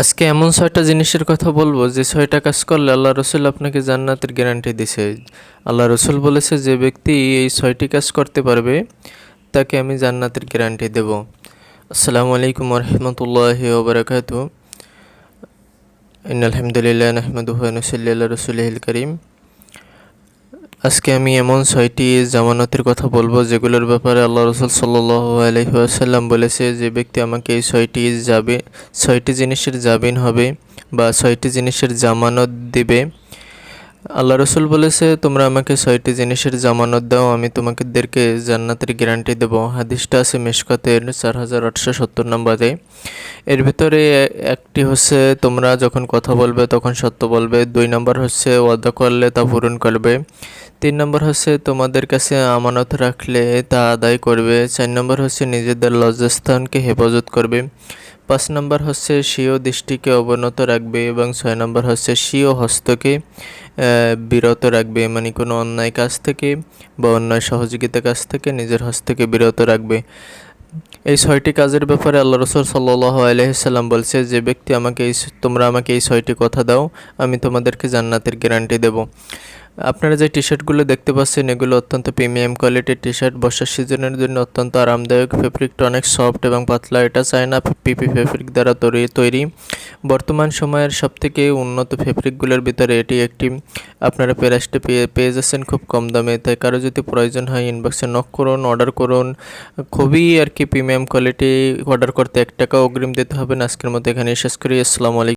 আজকে এমন ছয়টা জিনিসের কথা বলব যে ছয়টা কাজ করলে আল্লাহ রসুল আপনাকে জান্নাতের গ্যারান্টি দিছে। আল্লাহ রসুল বলেছে যে ব্যক্তি এই ছয়টি কাজ করতে পারবে, তাকে আমি জান্নাতের গ্যারান্টি দেব। আসসালামু আলাইকুম রহমতুল্লাহ ওবরাকাত ইন আলহামদুলিল্লাহ নাহমাদুহু ওয়া রসুল কারীম। আজকে আমি এমন ছয়টি জামানতের কথা বলব, যেগুলোর ব্যাপারে আল্লাহ রসুল সাল্লাহ আলহিহাসাল্লাম বলেছে যে ব্যক্তি আমাকে এই ছয়টি যাবে, ছয়টি জিনিসের জামিন হবে বা ছয়টি জিনিসের জামানত দিবে। আল্লাহ রসুল বলেছে, তোমরা আমাকে ছয়টি জিনিসের জামানত দাও, আমি তোমাকেদেরকে জান্নাতের গ্যারান্টি দেব। হাদিসটা আছে মেশকাতের চার হাজার আটশো সত্তর নম্বরে। এর ভিতরে একটি হচ্ছে, তোমরা যখন কথা বলবে তখন সত্য বলবে। দুই নম্বর হচ্ছে, ওয়াদা করলে তা পূরণ করবে। তিন নম্বর হচ্ছে তোমাদের কাছে আমানত রাখলে তা আদায় করবে। চার নম্বর হচ্ছে নিজেদের লজ্জাস্থানকে হেফাজত করবে। পাঁচ নম্বর হচ্ছে স্বীয় দৃষ্টিকে অবনত রাখবে এবং ছয় নম্বর হচ্ছে স্বীয় হস্তকে বিরত রাখবে। মানে কোনো অন্যায় কাজ থেকে বা অন্যায় সহযোগিতা কাজ থেকে নিজের হস্তকে বিরত রাখবে। এই ছয়টি কাজের ব্যাপারে আল্লাহ রসুল সাল্লাহ আলহিসাল্লাম বলছে, যে ব্যক্তি আমাকে এই তোমরা আমাকে এই ছয়টি কথা দাও, আমি তোমাদেরকে জান্নাতের গ্যারান্টি দেব। আপনারা যে টি শার্টগুলো দেখতে পাচ্ছেন, এগুলো অত্যন্ত প্রিমিয়াম কোয়ালিটির টি শার্ট বর্ষার সিজনের জন্য অত্যন্ত আরামদায়ক। ফেব্রিকটা অনেক সফট এবং পাতলা। এটা চায়না পিপি ফেব্রিক দ্বারা তৈরি তৈরি। বর্তমান সময়ের সবথেকে উন্নত ফেব্রিকগুলোর ভিতরে এটি একটি। আপনারা প্রাইসটা পেয়ে পেয়ে যাচ্ছেন খুব কম দামে। তাই কারও যদি প্রয়োজন হয় ইনবক্সে নক করুন অর্ডার করুন। খুবই আর কি প্রিমিয়াম কোয়ালিটি অর্ডার করতে এক টাকা অগ্রিম দিতে হবে না। আজকের মতো এখানে শেষ করি। আসসালামু আলাইকুম।